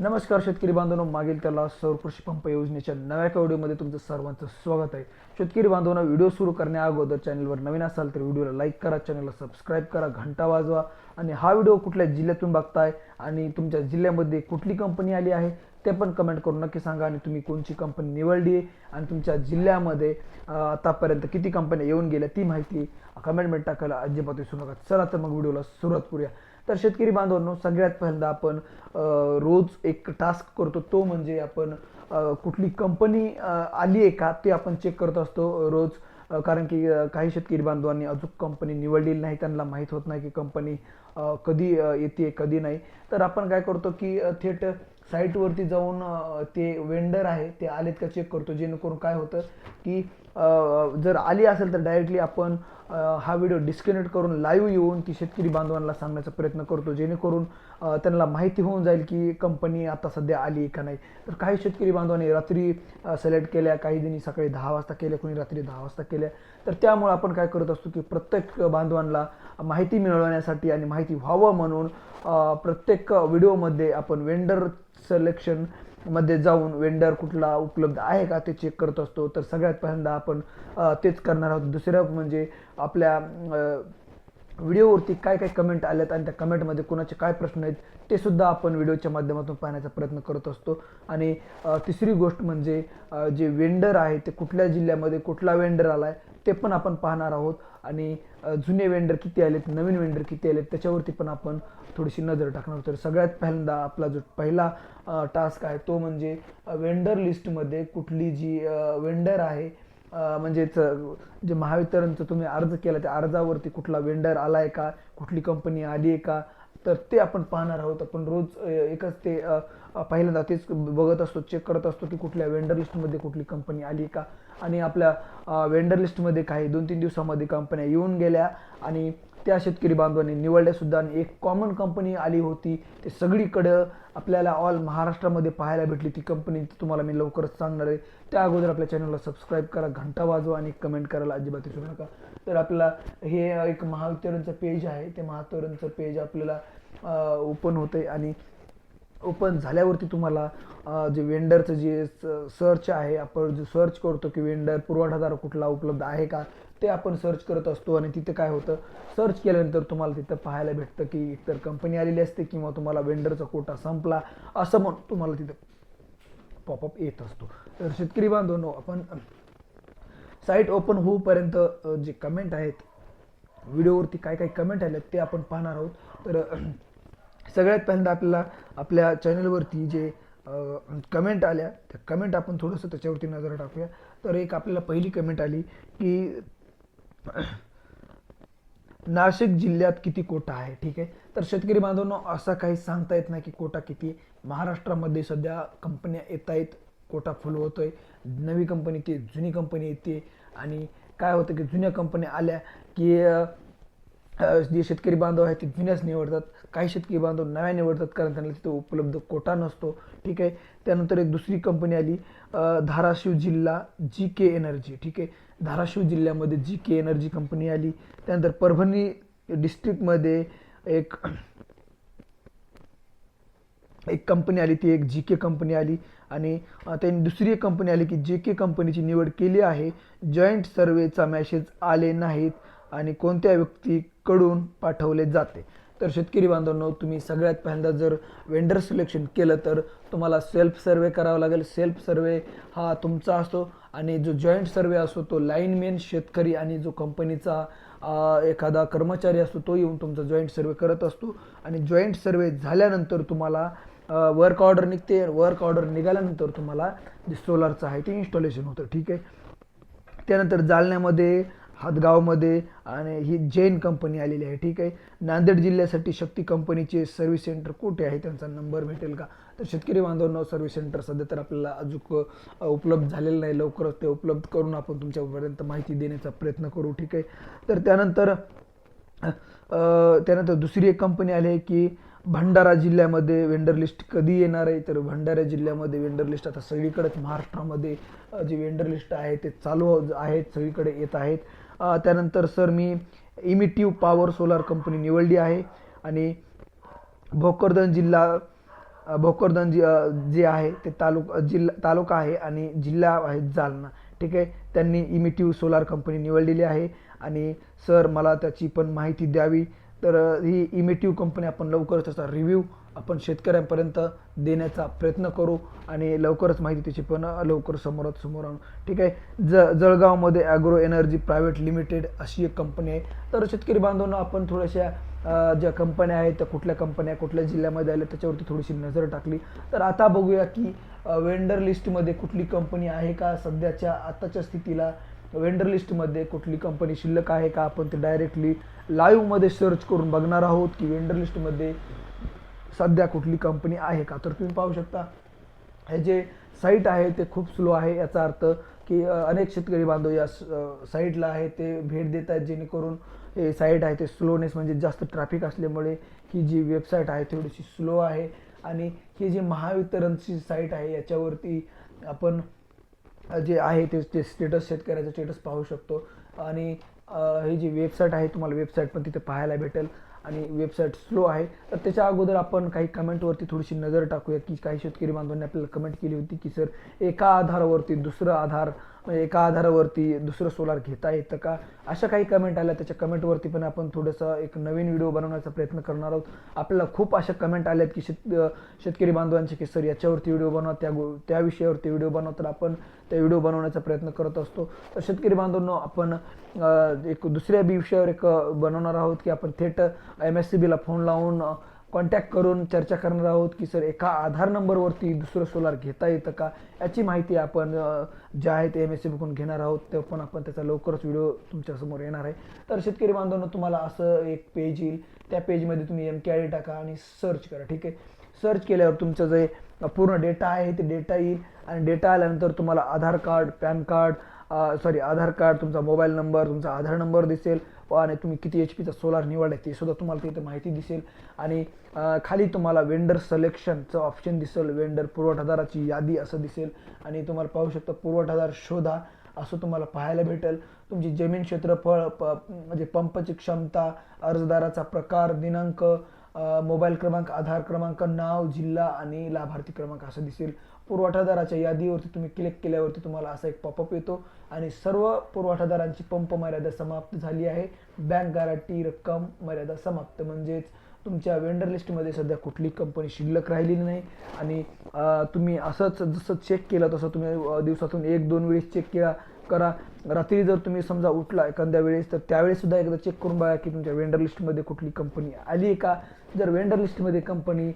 नमस्कार शेतकरी बांधवांनो मागील त्याला सौर कृषी पंप योजनेच्या नव्या व्हिडिओमध्ये तुमचं सर्वांचं स्वागत आहे. शेतकरी बांधवांना व्हिडिओ सुरू करण्या अगोदर चॅनलवर नवीन असाल तर व्हिडिओला लाईक करा चॅनलला सबस्क्राईब करा घंटा वाजवा आणि हा व्हिडिओ कुठल्या जिल्ह्यातून बघताय आणि तुमच्या जिल्ह्यामध्ये कुठली कंपनी आली आहे ते पण कमेंट करून नक्की सांगा आणि तुम्ही कोणची कंपनी निवडली आहे आणि तुमच्या जिल्ह्यामध्ये आतापर्यंत किती कंपन्या येऊन गेल्या ती माहिती कमेंटमेंट टाकायला अजिबात विसरू नका. चला तर मग व्हिडिओला सुरुवात करूया. तर शेतकरी बांधवांनो सगळ्यात पहिल्यांदा आपण रोज एक टास्क करतो तो म्हणजे आपण कुठली कंपनी आली आहे का ते आपण चेक करत असतो रोज. कारण की काही शेतकरी बांधवांनी अजून कंपनी निवडलेली नाही त्यांना माहीत होत नाही की कंपनी कधी येते कधी नाही. तर आपण काय करतो की थेट साईटवरती जाऊन ते वेंडर आहे ते आलेत का चेक करतो. जेणेकरून काय होतं की जर आली असेल तर डायरेक्टली आपण हा व्हिडिओ डिस्कनेक्ट करून लाईव्ह येऊन ती शेतकरी बांधवांना सांगण्याचा प्रयत्न करतो जेणेकरून त्यांना माहिती होऊन जाईल की कंपनी आता सध्या आली आहे का नाही. तर काही शेतकरी बांधवांनी रात्री सिलेक्ट केल्या काही दिनी सकाळी दहा वाजता केल्या कोणी रात्री दहा वाजता केल्या. तर त्यामुळे आपण काय करत असतो की प्रत्येक बांधवांना माहिती मिळवण्यासाठी आणि माहिती व्हावं म्हणून प्रत्येक व्हिडिओमध्ये आपण वेंडर सिलेक्शन मध्ये जाऊन वेंडर कुठला उपलब्ध आहे का ते चेक करत असतो. तर सगळ्यात पहिल्यांदा आपण तेच करणार आहोत. दुसरं म्हणजे आपल्या व्हिडिओवरती काय काय कमेंट आल्यात आणि त्या कमेंटमध्ये कोणाचे काय प्रश्न आहेत ते सुद्धा आपण व्हिडिओच्या माध्यमातून पाहण्याचा प्रयत्न करत असतो. आणि तिसरी गोष्ट म्हणजे जे वेंडर आहे ते कुठल्या जिल्ह्यामध्ये कुठला वेंडर आला आहे ते पण आपण पाहणार आहोत. आणि जुने वेंडर किती आलेत नवीन वेंडर किती आलेत त्याच्यावरती पण आपण थोडीशी नजर टाकणार तर सगळ्यात पहिल्यांदा आपला जो पहिला टास्क आहे तो म्हणजे वेंडर लिस्टमध्ये कुठली जी वेंडर आहे म्हणजेच जे महावितरणचं तुम्ही अर्ज केला त्या अर्जावरती कुठला वेंडर आला आहे का कुठली कंपनी आली आहे का तर ते आपण पाहणार आहोत. आपण रोज एकच ते पहिल्यांदा तेच बघत असतो चेक करत असतो की कुठल्या वेंडर लिस्टमध्ये कुठली कंपनी आली का? आणि आपल्या वेंडर लिस्टमध्ये काही दोन तीन दिवसामध्ये कंपन्या येऊन गेल्या आणि त्या शेतकरी बांधवांनी निवडल्या सुद्धा आणि एक कॉमन कंपनी आली होती ते सगळीकडं आपल्याला ऑल महाराष्ट्रामध्ये पाहायला भेटली. ती कंपनी तुम्हाला मी लवकरच सांगणार आहे. त्या अगोदर आपल्या चॅनलला सबस्क्राईब करा घंटा वाजवा आणि कमेंट करायला अजिबात विसरू नका. तर आपल्याला हे एक महावितरणचं पेज आहे. ते महावितरणचं पेज आपल्याला ओपन होते आणि ओपन झाल्यावरती तुम्हाला जे वेंडरचं जे सर्च आहे आपण जो सर्च करतो की वेंडर पुरवठादार कुठला उपलब्ध आहे का? ते आपण सर्च करत असतो आणि तिथे काय होतं? सर्च केल्यानंतर तुम्हाला तिथं पाहायला भेटतं की एकतर कंपनी आलेली असते किंवा तुम्हाला वेंडरचा कोटा संपला असं म्हणून तुम्हाला तिथं पॉपअप येत असतो. तर शेतकरी बांधवांनो आपण साईट ओपन होऊपर्यंत जे कमेंट आहेत व्हिडिओवरती काय काय कमेंट आले ते आपण पाहणार आहोत. तर सगळ्यात पहिल्यांदा आपल्याला आपल्या चॅनलवरती जे कमेंट आल्या त्या कमेंट आपण थोडंसं त्याच्यावरती नजर टाकूया. तर एक आपल्याला पहिली कमेंट आली की नाशिक जिल्ह्यात किती कोटा आहे? ठीक आहे. तर शेतकरी बांधवांनो असं काही सांगता येत नाही की कोटा किती आहे. महाराष्ट्रामध्ये सध्या कंपन्या येत आहेत कोटा फुल होतोय. नवी कंपनी येते जुनी कंपनी येते. आणि काय होतं की जुन्या कंपन्या आल्या की जे शेतकरी बांधव आहेत ते जुन्याच निवडतात. काही शेतकरी बांधव नव्या निवडतात कारण त्यांना तिथे उपलब्ध कोटा नसतो. ठीक आहे? त्यानंतर एक दुसरी कंपनी आली धाराशिव जिल्हा जी के एनर्जी ठीक आहे? धाराशिव जिल्ह्यामध्ये जी के एनर्जी कंपनी आली. त्यानंतर परभणी डिस्ट्रिक्टमध्ये एक एक कंपनी आली ती एक जी के कंपनी आली. आणि त्यांनी दुसरी एक कंपनी आली की जे के कंपनीची निवड केली आहे. जॉईंट सर्वेचा मॅसेज आले नाहीत. आणि कोणत्या व्यक्ती कडून पाठवले जाते. तर शेतकरी बांधवांनो तुम्ही सगळ्यात पहिल्यांदा जर वेंडर सिलेक्शन केलं तर तुम्हाला सेल्फ सर्वे करावा लागेल. सेल्फ सर्वे हा तुमचा असतो आणि जो जॉईंट सर्वे असतो तो लाईनमॅन शेतकरी आणि जो कंपनीचा एखादा कर्मचारी असतो तो येऊन तुमचा जॉईंट सर्वे करत असतो. आणि जॉईंट सर्वे झाल्यानंतर तुम्हाला वर्क ऑर्डर निघते. वर्क ऑर्डर निघाल्यानंतर तुम्हाला जे सोलारचं आहे ते इन्स्टॉलेशन होतं. ठीक आहे? त्यानंतर जालन्यामध्ये हातगावमध्ये आणि ही जैन कंपनी आलेली आहे. ठीक आहे? नांदेड जिल्ह्यासाठी शक्ती कंपनीचे सर्व्हिस सेंटर कुठे आहे? त्यांचा नंबर भेटेल का? तर शेतकरी बांधवांना सर्व्हिस सेंटर सध्या तर आपल्याला अजून उपलब्ध झालेलं नाही. लवकरच ते उपलब्ध करून आपण तुमच्यापर्यंत माहिती देण्याचा प्रयत्न करू. ठीक आहे? तर त्यानंतर त्यानंतर दुसरी एक कंपनी आली आहे की भंडारा जिल्ह्यामध्ये वेंडर लिस्ट कधी येणार आहे? तर भंडारा जिल्ह्यामध्ये वेंडर लिस्ट आता सगळीकडेच महाराष्ट्रामध्ये जी जे वेंडर लिस्ट आहे ते चालू आहेत सगळीकडे येत आहेत. त्यानंतर सर मी इमिटिव्ह पॉवर सोलार कंपनी निवडली आहे आणि भोकरदन जिल्हा भोकरदन जी जे आहे ते तालुका जिल्हा तालुका आहे आणि जिल्हा आहे जालना. ठीक आहे? त्यांनी इमिटिव्ह सोलार कंपनी निवडलेली आहे आणि सर मला त्याची पण माहिती द्यावी. तर ही इमिटिव्ह कंपनी आपण लवकरच त्याचा रिव्ह्यू आपण शेतकऱ्यांपर्यंत देण्याचा प्रयत्न करू आणि लवकरच माहिती त्याची पण लवकर समोरात समोर आणू. ठीक आहे? ज जळगावमध्ये ॲग्रो एनर्जी प्रायव्हेट लिमिटेड अशी एक कंपनी आहे. तर शेतकरी बांधवांना आपण थोड्याशा ज्या कंपन्या आहेत त्या कुठल्या कंपन्या कुठल्या जिल्ह्यामध्ये आल्या त्याच्यावरती थोडीशी नजर टाकली. तर आता बघूया की वेंडर लिस्टमध्ये कुठली कंपनी आहे का? सध्याच्या आताच्या स्थितीला वेंडर लिस्टमध्ये कुठली कंपनी शिल्लक आहे का? आपण ते डायरेक्टली लाईव्हमध्ये सर्च करून बघणार आहोत की वेंडर लिस्टमध्ये सध्या कुठली कंपनी आहे का? तर तुम्ही पाहू शकता हे जे साईट आहे ते खूप स्लो आहे. याचा अर्थ की अनेक शेतकरी बांधव या स- साईटला आहे ते भेट देत आहेत जेणेकरून हे साईट आहे ते स्लोनेस म्हणजे जास्त ट्रॅफिक असल्यामुळे ही जी वेबसाईट आहे थोडीशी स्लो आहे. आणि ही जी महावितरणची साईट आहे याच्यावरती आपण जे आहे ते ते स्टेटस शेतकऱ्याचं स्टेटस पाहू शकतो. आणि ही जी वेबसाईट आहे तुम्हाला वेबसाईट पण तिथे पाहायला भेटेल. आणि वेबसाईट स्लो आहे. तर त्याच्या अगोदर आपण काही कमेंटवरती थोडीशी नजर टाकूया की काही शेतकरी बांधवांनी आपल्याला कमेंट केली होती की सर एका आधारावरती दुसरं आधार म्हणजे एका आधारावरती दुसरं सोलार घेता येतं का? अशा काही कमेंट आल्या. त्याच्या कमेंटवरती पण आपण थोडंसं एक नवीन व्हिडिओ बनवण्याचा प्रयत्न करणार आहोत. आपल्याला खूप अशा कमेंट आल्यात की शेत शेतकरी बांधवांचे की सर याच्यावरती व्हिडिओ बनवा त्या त्या विषयावरती व्हिडिओ बनवा. तर आपण त्या व्हिडिओ बनवण्याचा प्रयत्न करत असतो. तर शेतकरी बांधवांनो आपण एक दुसऱ्या बी विषयावर एक बनवणार आहोत की आपण थेट एम एस सी बीला फोन लावून कॉन्टॅक्ट करून चर्चा करणार आहोत की सर एका आधार नंबरवरती दुसरं सोलार घेता येतं का? याची माहिती आपण जे आहे ते एम एस सी बघून घेणार आहोत. ते पण आपण त्याचा लवकरच व्हिडिओ तुमच्यासमोर येणार आहे. तर शेतकरी बांधवांनो तुम्हाला असं एक पेज येईल. त्या पेजमध्ये तुम्ही एम के आय डी टाका आणि सर्च करा ठीक आहे? सर्च केल्यावर तुमचं जे पूर्ण डेटा आहे ते डेटा येईल. आणि डेटा आल्यानंतर तुम्हाला Aadhaar card PAN card sorry Aadhaar card तुमचा मोबाईल नंबर तुमचा आधार नंबर दिसेल. आणि तुम्ही किती एच पीचा सोलार निवडला ते सुद्धा तुम्हाला तिथे माहिती दिसेल. आणि खाली तुम्हाला वेंडर सलेक्शनचं ऑप्शन दिसेल. वेंडर पुरवठादाराची यादी असं दिसेल. आणि तुम्हाला पाहू शकता पुरवठादार शोधा असं तुम्हाला पाहायला भेटेल. तुमची जमीन क्षेत्रफळ प म्हणजे पंपची क्षमता अर्जदाराचा प्रकार दिनांक मोबाईल क्रमांक आधार क्रमांक नाव जिल्हा आणि लाभार्थी क्रमांक असं दिसेल. पुरवठादाराच्या यादीवरती तुम्ही क्लिक केल्यावरती तुम्हाला असा एक पॉपअप येतो आणि सर्व पुरवठादारांची पंप मर्यादा समाप्त झाली आहे. बँक गॅरंटी रक्कम मर्यादा समाप्त. म्हणजेच तुमच्या वेंडर लिस्टमध्ये सध्या कुठली कंपनी शिल्लक राहिलेली नाही आणि तुम्ही असंच जसं चेक केलं तसं तुम्ही दिवसातून एक दोन वेळेस चेक केला करा. रात्री जर तुम्ही समजा उठला एखाद्या वेळेस तर त्यावेळेस सुद्धा एकदा चेक करून बघा की तुमच्या वेंडर लिस्टमध्ये कुठली कंपनी आली आहे का? जर वेंडर लिस्टमध्ये कंपनी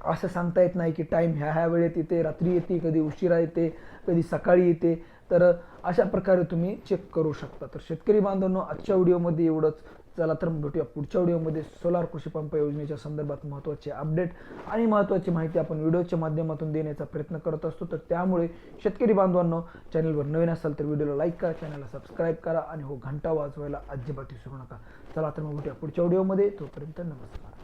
असं सांगता येत नाही की टाईम ह्या ह्या वेळेत येते रात्री येते कधी उशिरा येते कधी सकाळी येते तर अशा प्रकारे तुम्ही चेक करू शकता. तर शेतकरी बांधवांनो आजच्या व्हिडिओमध्ये एवढंच. चला तर भेटूया पुढच्या व्हिडिओमध्ये सोलार कृषी पंप योजनेच्या संदर्भात महत्त्वाचे अपडेट आणि महत्त्वाची माहिती आपण व्हिडिओच्या माध्यमातून देण्याचा प्रयत्न करत असतो. तर त्यामुळे शेतकरी बांधवांनो चॅनलवर नवीन असाल तर व्हिडिओला लाईक करा चॅनलला सबस्क्राईब करा आणि हो घंटा वाजवायला अजिबात विसरू नका. चला तर मग भेटूया पुढच्या व्हिडिओमध्ये. तोपर्यंत नमस्कार.